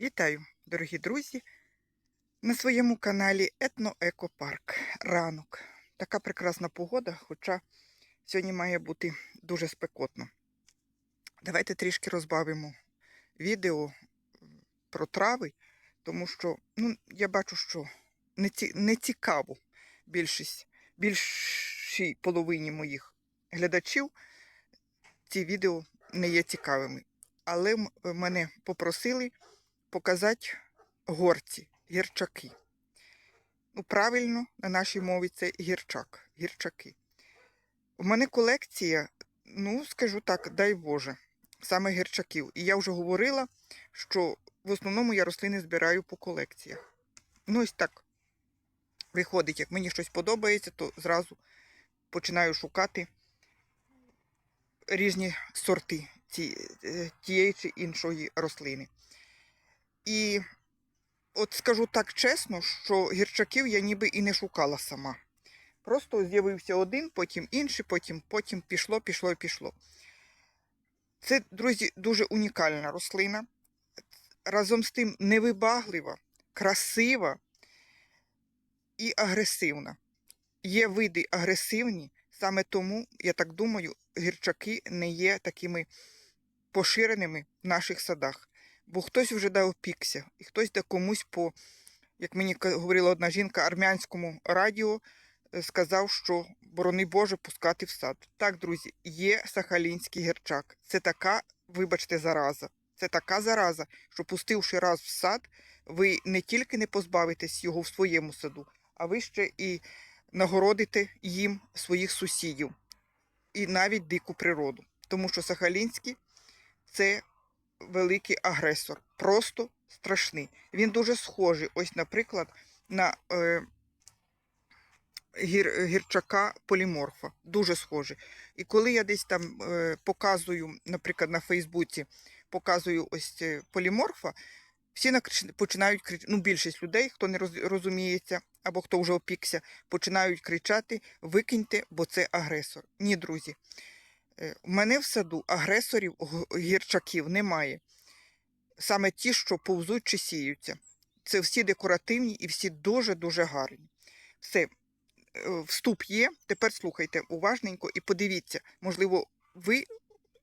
Вітаю, дорогі друзі, на своєму каналі Етноекопарк. Ранок. Така прекрасна погода, хоча сьогодні має бути дуже спекотно. Давайте трішки розбавимо відео про трави, тому що ну, я бачу, що не, ці, не цікаво більшість, більшій половині моїх глядачів ці відео не є цікавими. Але мене попросили показати горці, гірчаки. Ну, правильно, на нашій мові це гірчак, гірчаки. У мене колекція, ну, скажу так, дай Боже, саме гірчаків. І я вже говорила, що в основному я рослини збираю по колекціях. Ну, ось так виходить, як мені щось подобається, то зразу починаю шукати різні сорти е, тієї чи іншої рослини. І от скажу так чесно, що гірчаків я ніби і не шукала сама. Просто з'явився один, потім інший, потім, потім пішло, пішло і пішло. Це, друзі, дуже унікальна рослина. Разом з тим невибаглива, красива і агресивна. Є види агресивні, саме тому, я так думаю, гірчаки не є такими поширеними в наших садах. Бо хтось вже дав пікся, і хтось да комусь по, як мені говорила одна жінка, армянському радіо е, сказав, що борони Боже пускати в сад. Так, друзі, є сахалінський гірчак. Це така, вибачте, зараза. Це така зараза, що пустивши раз в сад, ви не тільки не позбавитесь його в своєму саду, а ви ще і нагородите їм своїх сусідів і навіть дику природу. Тому що Сахалінський це великий агресор, просто страшний. Він дуже схожий, ось, наприклад, на е, гір, гірчака поліморфа. Дуже схожий. І коли я десь там е, показую, наприклад, на Фейсбуці, показую ось е, поліморфа, всі починають кричати, ну, більшість людей, хто не розуміється, або хто вже опікся, починають кричати: викиньте, бо це агресор. Ні, друзі. Е, У мене в саду агресорів гірчаків немає. Саме ті, що повзуть чи сіються. Це всі декоративні і всі дуже-дуже гарні. Все, е, вступ є. Тепер слухайте уважненько і подивіться, можливо, ви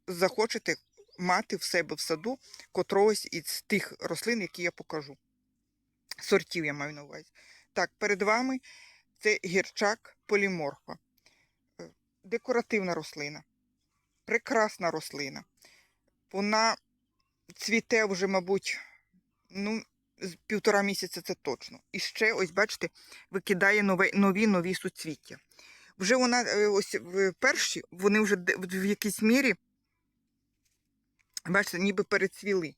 захочете мати в себе в саду котрогось із тих рослин, які я покажу. Сортів я маю на увазі. Так, перед вами це гірчак поліморфа. Е, Декоративна рослина. Прекрасна рослина. Вона цвіте вже, мабуть, ну, з півтора місяця це точно. І ще, ось бачите, викидає нове, нові нові суцвіття. Вже вона, е, ось перші, вони вже в якійсь мірі, бачите, ніби перецвіли.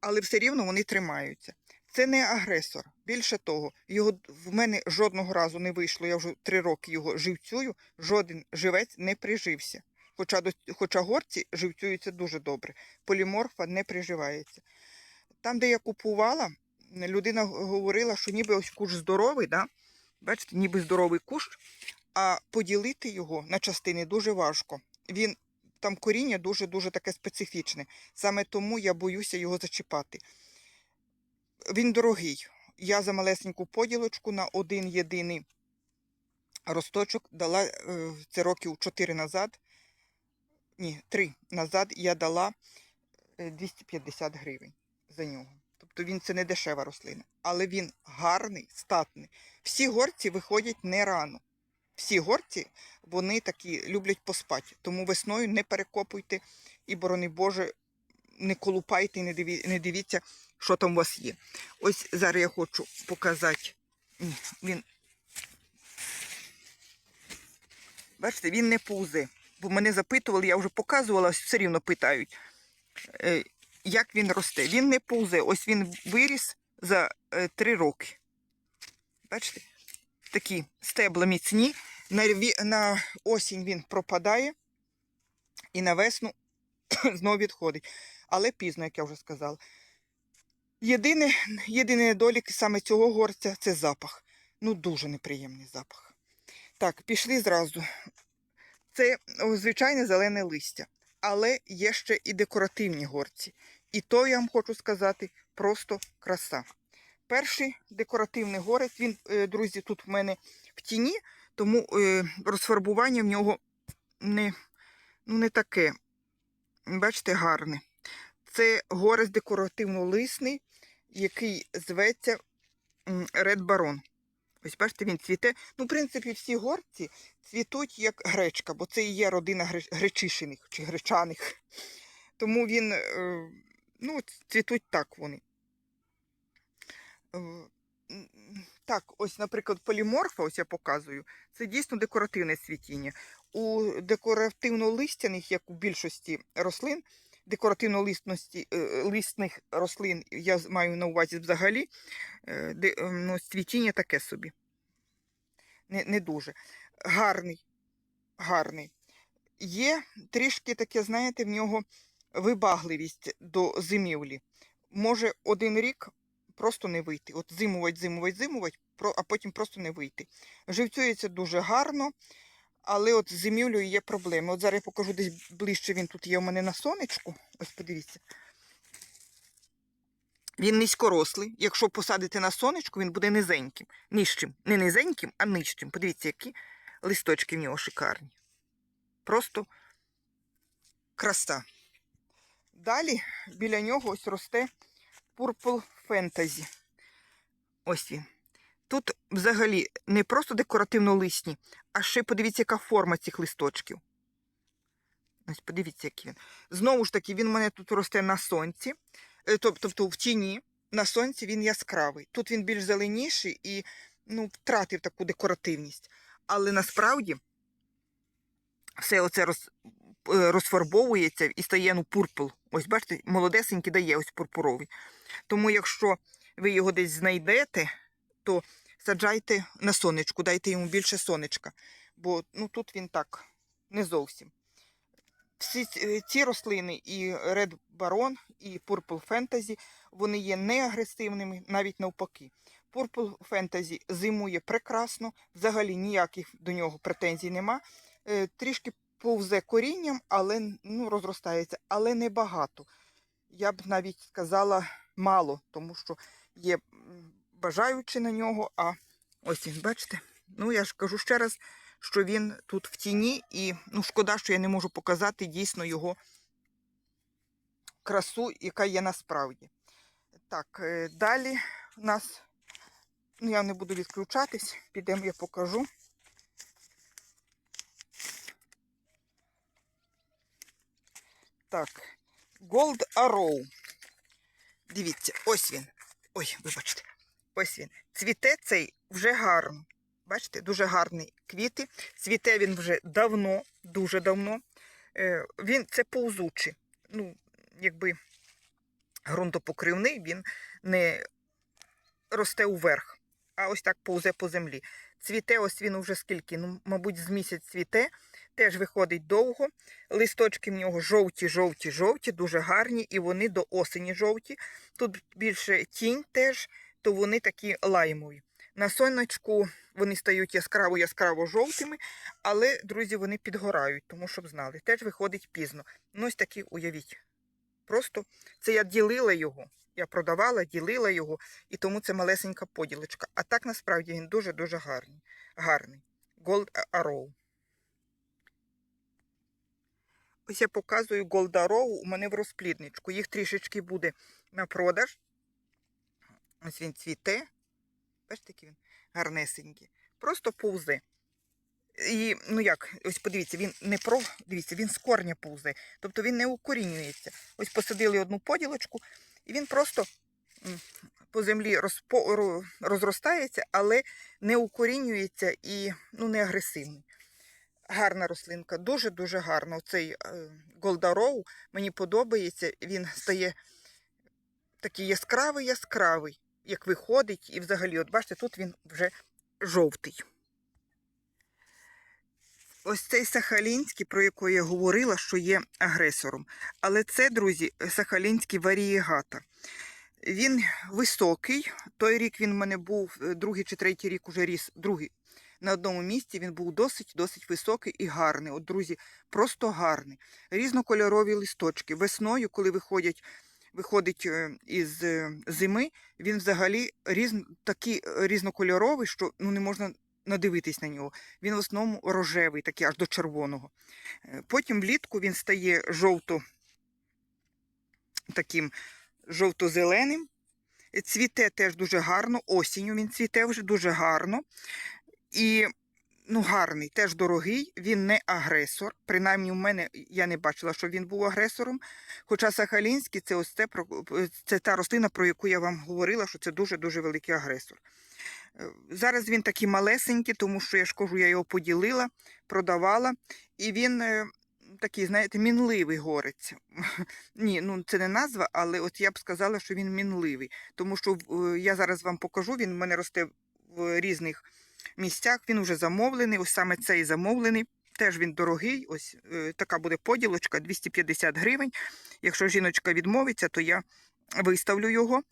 Але все рівно вони тримаються. Це не агресор. Більше того, його в мене жодного разу не вийшло. Я вже три роки його живцюю, жоден живець не прижився. Хоча, до, хоча горці живцюються дуже добре. Поліморфа не приживається. Там, де я купувала, людина говорила, що ніби ось куш здоровий, да? бачите, ніби здоровий кущ, а поділити його на частини дуже важко. Він там коріння дуже-дуже таке специфічне. Саме тому я боюся його зачіпати. Він дорогий. Я за малесеньку поділочку на один єдиний росточок дала е, це років 4 назад. Ні, 3 назад я дала е, 250 гривень за нього. Тобто він це не дешева рослина, але він гарний, статний. Всі горці виходять не рано. Всі горці вони такі люблять поспати. Тому весною не перекопуйте і, борони Боже, не колупайте і не, диві, не дивіться, що там у вас є. Ось зараз я хочу показати. Він. Бачите, він не повзе. Бо мене запитували, я вже показувала, все рівно питають, е, як він росте. Він не повзе. Ось він виріс за е, три роки. Бачите? Такі стебла міцні. На, осінь він пропадає і на весну знову відходить. Але пізно, як я вже сказала. Єдине, єдиний недолік саме цього горця це запах. Ну, дуже неприємний запах. Так, пішли зразу. Це звичайне зелене листя, але є ще і декоративні горці. І то я вам хочу сказати, просто краса. Перший декоративний горець, він, е, друзі, тут в мене в тіні, тому е, розфарбування в нього не, ну, не таке. Бачите, гарне. Це горець декоративно-лисний, який зветься Red Baron. Ось бачите, він цвіте. Ну, в принципі, всі горці цвітуть як гречка, бо це і є родина гречишиних чи гречаних. Тому він, е, ну, цвітуть так вони. Е, Так, ось, наприклад, поліморфа, ось я показую, це дійсно декоративне цвітіння. У декоративно-листяних, як у більшості рослин, декоративно-лисності е, рослин, я маю на увазі взагалі, е, де, е, ну, цвітіння таке собі. Не, не дуже. Гарний, гарний. Є трішки таке, знаєте, в нього вибагливість до зимівлі. Може один рік просто не вийти. От зимувати, зимувати, зимувати, а потім просто не вийти. Живцюється дуже гарно, але от з є проблеми. От зараз я покажу десь ближче, він тут є у мене на сонечку. Ось подивіться. Він низькорослий. Якщо посадити на сонечку, він буде низеньким. Нижчим. Не низеньким, а нижчим. Подивіться, які листочки в нього шикарні. Просто краса. Далі біля нього ось росте Purple Fantasy. Ось він. Тут взагалі не просто декоративно-лисні, а ще подивіться, яка форма цих листочків. Ось подивіться, який він. Знову ж таки, він у мене тут росте на сонці, е, тобто в тіні. На сонці він яскравий. Тут він більш зеленіший і ну, втратив таку декоративність. Але насправді все оце роз, е, розфарбовується і стає ну, пурпл. Ось бачите, молодесенький дає ось пурпуровий. Тому якщо ви його десь знайдете, то саджайте на сонечку, дайте йому більше сонечка. Бо ну, тут він так не зовсім. Всі ці- е, рослини, і Red Baron, і Purple Fantasy, вони є не агресивними, навіть навпаки. Purple Fantasy зимує прекрасно, взагалі ніяких до нього претензій нема. Е, Трішки повзе корінням, але ну, розростається, але не багато. Я б навіть сказала мало, тому що є бажаючи на нього, а ось він, бачите? Ну, я ж кажу ще раз, що він тут в тіні, і ну, шкода, що я не можу показати дійсно його красу, яка є насправді. Так, е, далі у нас, ну я не буду відключатись, підемо, я покажу. Так, Gold Arrow. Дивіться, ось він. Ой, вибачте. Ось він. Цвіте цей вже гарно. Бачите, дуже гарні квіти. Цвіте він вже давно, дуже давно. Е, Він це повзучий. Ну, якби ґрунтопокривний, він не росте уверх, а ось так повзе по землі. Цвіте, ось він уже скільки, ну, мабуть, з місяць цвіте, теж виходить довго. Листочки в нього жовті, жовті, жовті, дуже гарні, і вони до осені жовті. Тут більше тінь теж, то вони такі лаймові. На сонечку вони стають яскраво-яскраво жовтими, але, друзі, вони підгорають, тому щоб знали. Теж виходить пізно. Ну, ось такі уявіть. Просто це я ділила його. Я продавала, ділила його, і тому це малесенька поділочка. А так насправді він дуже-дуже гарний. гарний. Gold Arrow. Ось я показую Gold Arrow у мене в розплідничку. Їх трішечки буде на продаж. Ось він цвіте. Бачите, який він гарнесенький. Просто повзе. І, ну як, ось подивіться, він не про, дивіться, він з корня повзе. Тобто він не укорінюється. Ось посадили одну поділочку, і він просто по землі розпо, розростається, але не укорінюється і ну, не агресивний. Гарна рослинка, дуже-дуже гарна. Оцей е, Голдароу мені подобається. Він стає такий яскравий, яскравий, як виходить. І взагалі, от бачите, тут він вже жовтий. Ось цей Сахалінський, про якого я говорила, що є агресором. Але це, друзі, Сахалінський варієгата. Він високий. Той рік він в мене був, е, другий чи третій рік уже ріс, другий на одному місці. Він був досить досить високий і гарний. От, друзі, просто гарний. Різнокольорові листочки. Весною, коли виходять виходить е, із е, зими, він взагалі різ... такий е, різнокольоровий, що ну, не можна надивитись на нього. Він в основному рожевий, такий аж до червоного. Потім влітку він стає жовто таким жовто-зеленим. Цвіте теж дуже гарно, осінню він цвіте вже дуже гарно. І ну, гарний, теж дорогий, він не агресор. Принаймні, в мене я не бачила, що він був агресором. Хоча Сахалінський це ось про- це та рослина, про яку я вам говорила, що це дуже-дуже великий агресор. Е, Зараз він такий малесенький, тому що я ж кажу, я його поділила, продавала, і він е, такий, знаєте, мінливий горець. Ні, ну це не назва, але от я б сказала, що він мінливий. Тому що е, я зараз вам покажу, він в мене росте в різних місцях. Він вже замовлений, ось саме цей замовлений. Теж він дорогий, ось е, така буде поділочка 250 гривень. Якщо жіночка відмовиться, то я виставлю його.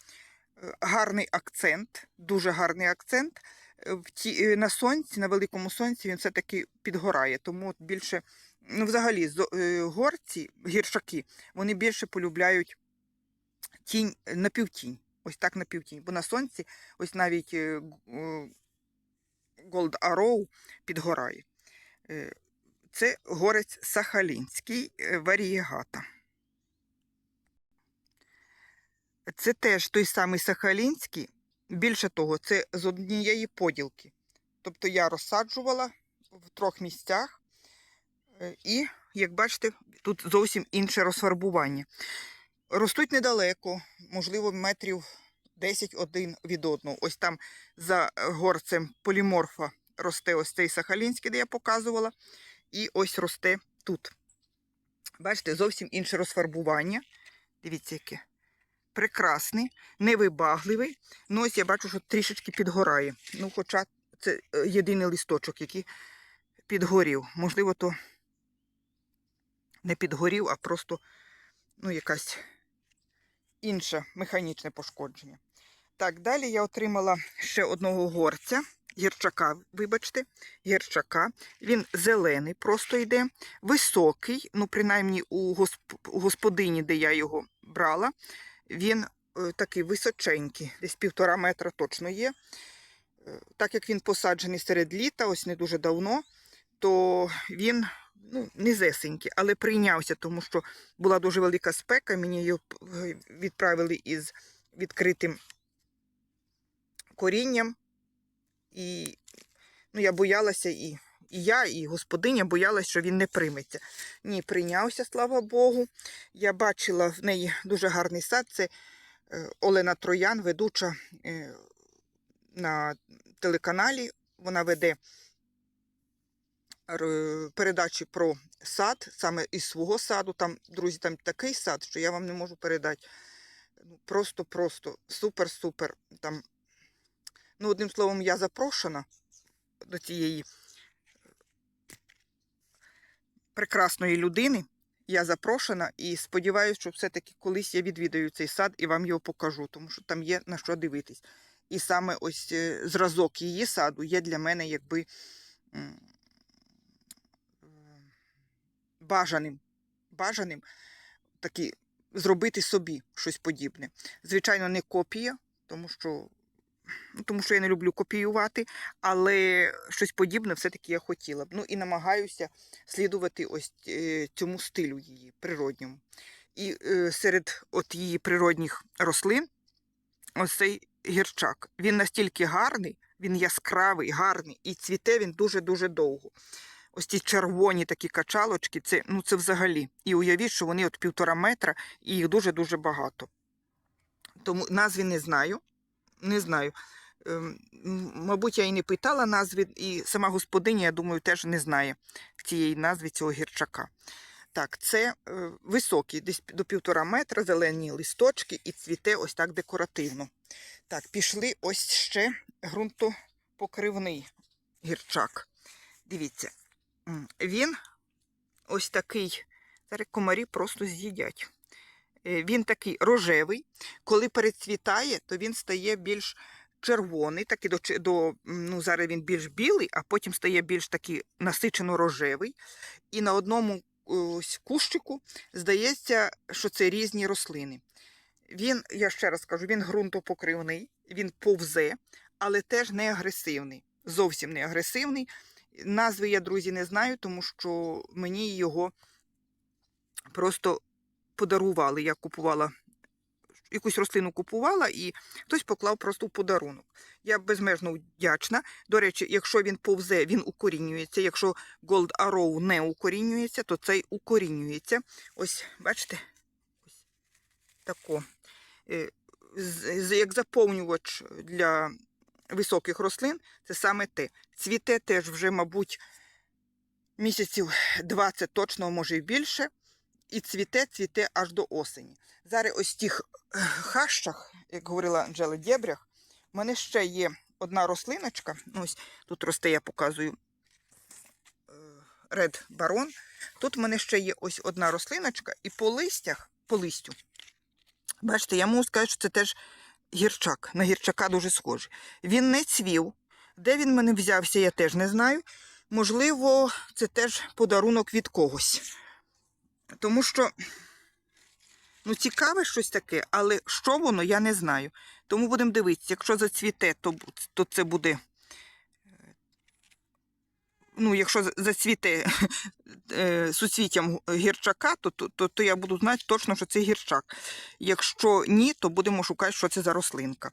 Е, Гарний акцент, дуже гарний акцент. Е, В ті, е, на сонці, на великому сонці він все-таки підгорає. Тому більше, ну взагалі, горці, гіршаки, вони більше полюбляють тінь, напівтінь. Ось так напівтінь. Бо на сонці, ось навіть г- Gold Arrow підгорає. Е, Це горець Сахалінський е, варієгата. Це теж той самий Сахалінський. Більше того, це з однієї поділки. Тобто я розсаджувала в трьох місцях. е, І, як бачите, тут зовсім інше розфарбування. Ростуть недалеко, можливо, метрів 10 один від одного. Ось там за горцем поліморфа росте ось цей Сахалінський, де я показувала. І ось росте тут. Бачите, зовсім інше розфарбування. Дивіться, яке. Прекрасний, невибагливий. Ну, ось я бачу, що трішечки підгорає. Ну, хоча це е, єдиний листочок, який підгорів. Можливо, то не підгорів, а просто ну, якась інше механічне пошкодження. Так, далі я отримала ще одного горця, гірчака, вибачте, гірчака. Він зелений, просто йде, високий, ну, принаймні у господині, де я його брала, він е, такий височенький, десь півтора метра точно є. Е, Так як він посаджений серед літа, ось не дуже давно, то він ну, низесенький, але прийнявся, тому що була дуже велика спека. Мені його е, відправили із відкритим корінням. І ну, я боялася і, і я, і господиня боялася, що він не прийметься. Ні, прийнявся, слава Богу. Я бачила в неї дуже гарний сад. Це е, Олена Троян, ведуча е, на телеканалі. Вона веде передачі про сад, саме із свого саду. Там, друзі, там такий сад, що я вам не можу передати. Ну, Просто-просто супер-супер. Там, ну, одним словом, я запрошена до цієї прекрасної людини. Я запрошена і сподіваюся, що все-таки колись я відвідаю цей сад і вам його покажу, тому що там є на що дивитись. І саме ось е, зразок її саду є для мене якби бажаним, бажаним такі, зробити собі щось подібне. Звичайно, не копія, тому що, тому що я не люблю копіювати, але щось подібне все-таки я хотіла б. Ну і намагаюся слідувати ось е, цьому стилю її природньому. І е, серед от її природних рослин ось цей гірчак. Він настільки гарний, він яскравий, гарний, і цвіте він дуже-дуже довго. Ось ці червоні такі качалочки, це, ну, це взагалі. І уявіть, що вони от півтора метра, і їх дуже-дуже багато. Тому назви не знаю. Не знаю. Ем, Мабуть, я і не питала назви, і сама господиня, я думаю, теж не знає цієї назви цього гірчака. Так, це е, високий, десь до півтора метра, зелені листочки і цвіте ось так декоративно. Так, пішли ось ще ґрунтопокривний гірчак. Дивіться, він ось такий, зараз комарі просто з'їдять. Е, Він такий рожевий. Коли перецвітає, то він стає більш червоний, такий до, чи- до ну, зараз він більш білий, а потім стає більш такий насичено рожевий. І на одному ось кущику здається, що це різні рослини. Він, я ще раз кажу, він ґрунтопокривний, він повзе, але теж не агресивний. Зовсім не агресивний. Назви я, друзі, не знаю, тому що мені його просто подарували. Я купувала якусь рослину купувала, і хтось поклав просто в подарунок. Я безмежно вдячна. До речі, якщо він повзе, він укорінюється. Якщо Gold Arrow не укорінюється, то цей укорінюється. Ось, бачите? Ось тако. Е, Як заповнювач для високих рослин, це саме те. Цвіте теж вже, мабуть, місяців 20 точно, може і більше. І цвіте, цвіте аж до осені. Зараз ось тих хащах, як говорила Анжела Дєбрях, в мене ще є одна рослиночка. Ну, ось тут росте, я показую е, Red Baron. Тут в мене ще є ось одна рослиночка, і по листях, по листю, бачите, я можу сказати, що це теж гірчак. На гірчака дуже схожий. Він не цвів. Де він мене взявся, я теж не знаю. Можливо, це теж подарунок від когось. Тому що, ну, цікаве щось таке, але що воно, я не знаю. Тому будемо дивитися, якщо зацвіте, то, то це буде. Ну, якщо за- зацвіте е, суцвіттям гірчака, то, то, то, то я буду знати точно, що це гірчак. Якщо ні, то будемо шукати, що це за рослинка.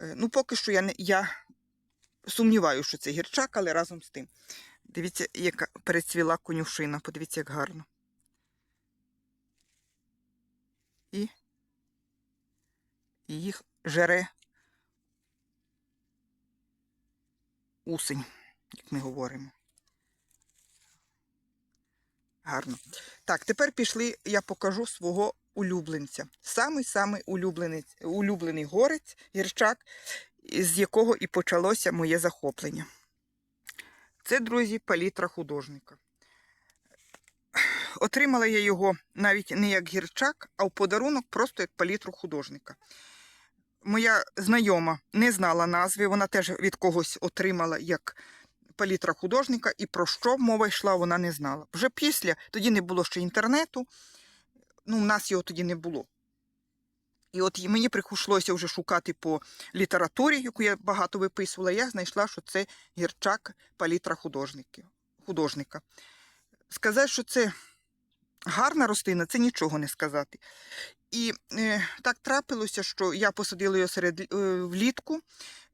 Е, Ну, поки що я, не, я сумніваюся, що це гірчак, але разом з тим. Дивіться, яка перецвіла конюшина. Подивіться, як гарно. І їх жере усень, як ми говоримо. Гарно. Так, тепер пішли, я покажу свого улюбленця. Самий-самий улюблений горець, гірчак, з якого і почалося моє захоплення. Це, друзі, палітра художника. Отримала я його навіть не як гірчак, а в подарунок просто як палітру художника. Моя знайома не знала назви, вона теж від когось отримала як палітра художника, і про що мова йшла, вона не знала. Вже після, тоді не було ще інтернету, ну, в нас його тоді не було. І от мені прийшлося вже шукати по літературі, яку я багато виписувала, я знайшла, що це гірчак палітра художника. Сказати, що це гарна рослина, це нічого не сказати. І е, так трапилося, що я посадила його серед е, влітку,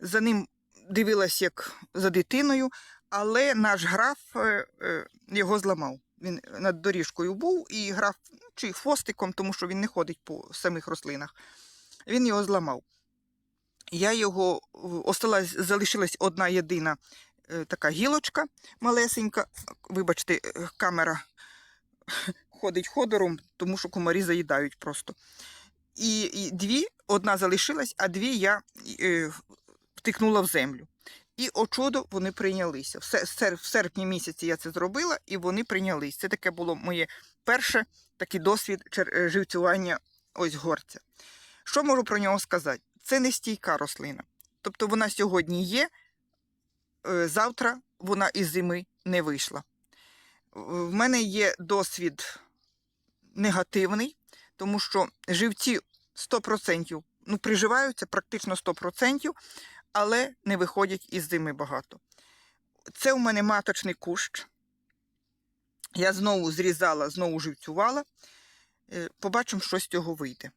за ним дивилась як за дитиною, але наш граф е, е, його зламав. Він над доріжкою був і граф ну, чи хвостиком, тому що він не ходить по самих рослинах. Він його зламав. Я його осталась, залишилась одна єдина е, така гілочка малесенька. Вибачте, е, камера ходить ходором, тому що комарі заїдають просто. І, і дві, одна залишилась, а дві я е, втикнула в землю. І о вони прийнялися. В серпні місяці я це зробила, і вони прийнялись. Це таке було моє перше такий досвід е, живцювання ось горця. Що можу про нього сказати? Це не стійка рослина. Тобто вона сьогодні є, е, завтра вона із зими не вийшла. В мене є досвід негативний, тому що живці 100% ну, приживаються практично 100%, але не виходять із зими багато. Це у мене маточний кущ. Я знову зрізала, знову живцювала. Е, Побачимо, що з цього вийде.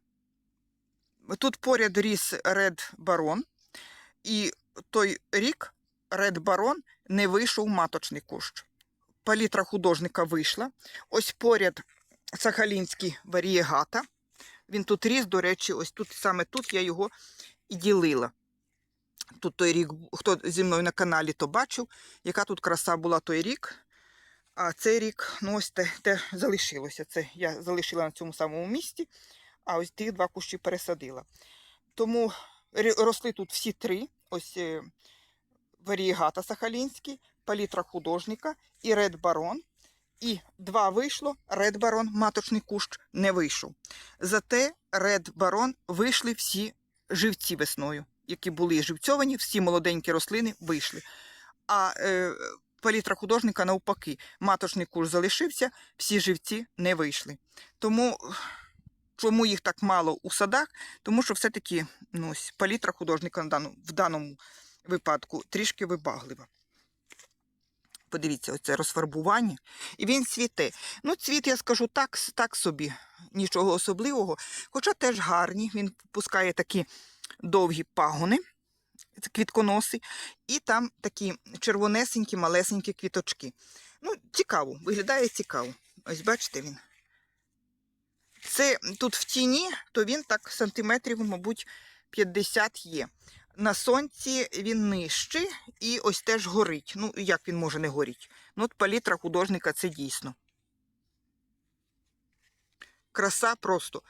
Тут поряд ріс Ред Барон, і той рік Ред Барон не вийшов маточний кущ. Палітра художника вийшла. Ось поряд Сахалінський варієгата. Він тут ріс, до речі, ось тут саме тут я його і ділила. Тут той рік, хто зі мною на каналі, то бачив, яка тут краса була той рік. А цей рік, ну ось те, те залишилося. Це я залишила на цьому самому місці, а ось ті два кущі пересадила. Тому росли тут всі три: ось е, варієгата Сахалінський, палітра художника і Ред Барон. І два вийшло, Ред Барон, маточний кущ, не вийшов. Зате Ред Барон вийшли всі живці весною, які були живцьовані, всі молоденькі рослини вийшли. А е, палітра художника навпаки, маточний кущ залишився, всі живці не вийшли. Тому Чому їх так мало у садах? Тому що все-таки ну, палітра художника в даному випадку трішки вибаглива. Подивіться, оце розфарбування. І він цвіте. Ну, цвіт, я скажу так, так собі, нічого особливого. Хоча теж гарні. Він пускає такі довгі пагони, квітконоси, і там такі червонесенькі, малесенькі квіточки. Ну, цікаво, виглядає цікаво. Ось бачите він. Це тут в тіні, то він так сантиметрів, мабуть, 50 є. На сонці він нижчий і ось теж горить. Ну, як він може не горіти? Ну, от палітра художника це дійсно. Краса просто.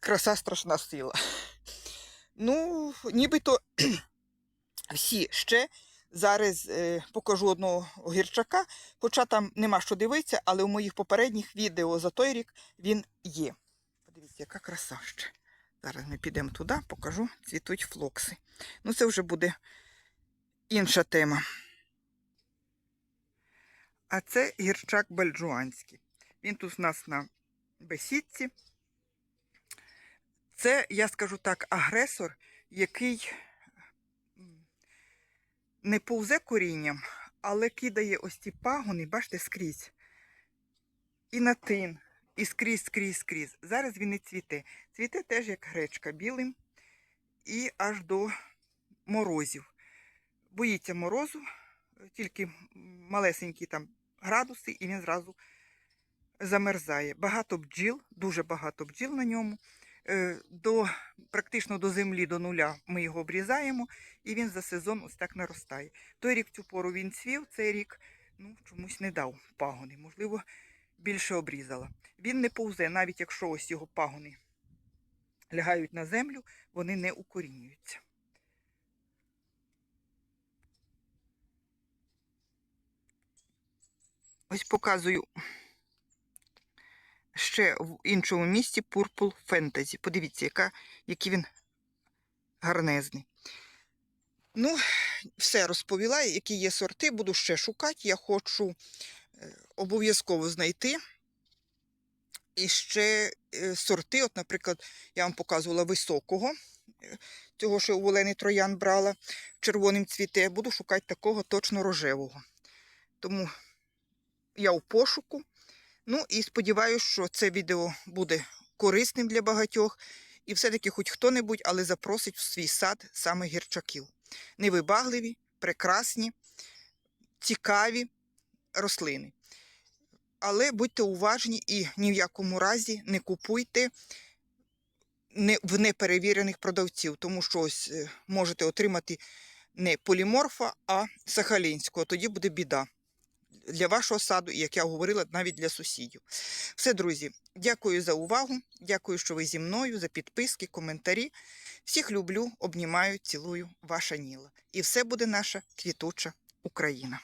Краса страшна сила. Ну, нібито всі ще. Зараз е, покажу одного гірчака, хоча там нема що дивитися, але у моїх попередніх відео за той рік він є. Подивіться, яка краса ще. Зараз ми підемо туди, покажу, цвітуть флокси. Ну, це вже буде інша тема. А це гірчак бальджуанський. Він тут у нас на бесідці. Це, я скажу так, агресор, який не повзе корінням, але кидає ось ці пагони, бачите, скрізь. І на тин, і скрізь, скрізь, скрізь. Зараз він і цвіте. Цвіте теж як гречка білим і аж до морозів. Боїться морозу, тільки малесенькі там градуси, і він зразу замерзає. Багато бджіл, дуже багато бджіл на ньому. Е, До, практично до землі, до нуля ми його обрізаємо, і він за сезон ось так наростає. Той рік цю пору він цвів, цей рік ну, чомусь не дав пагони. Можливо, більше обрізала. Він не повзе, навіть якщо ось його пагони лягають на землю, вони не укорінюються. Ось показую ще в іншому місці Purple Fantasy. Подивіться, яка, який він гарнезний. Ну, все розповіла, які є сорти, буду ще шукати. Я хочу обов'язково знайти. І ще е, сорти, от, наприклад, я вам показувала високого, е, цього, що у Олени Троян брала, червоним цвіте. Буду шукати такого точно рожевого. Тому я у пошуку. Ну і сподіваюся, що це відео буде корисним для багатьох. І все-таки хоч хто-небудь, але запросить в свій сад саме гірчаків. Невибагливі, прекрасні, цікаві рослини. Але будьте уважні і ні в якому разі не купуйте в неперевірених продавців, тому що ось е, можете отримати не поліморфа, а сахалінського. Тоді буде біда для вашого саду, і, як я говорила, навіть для сусідів. Все, друзі, дякую за увагу. Дякую, що ви зі мною, за підписки, коментарі. Всіх люблю, обнімаю, цілую, ваша Ніла. І все буде наша квітуча Україна.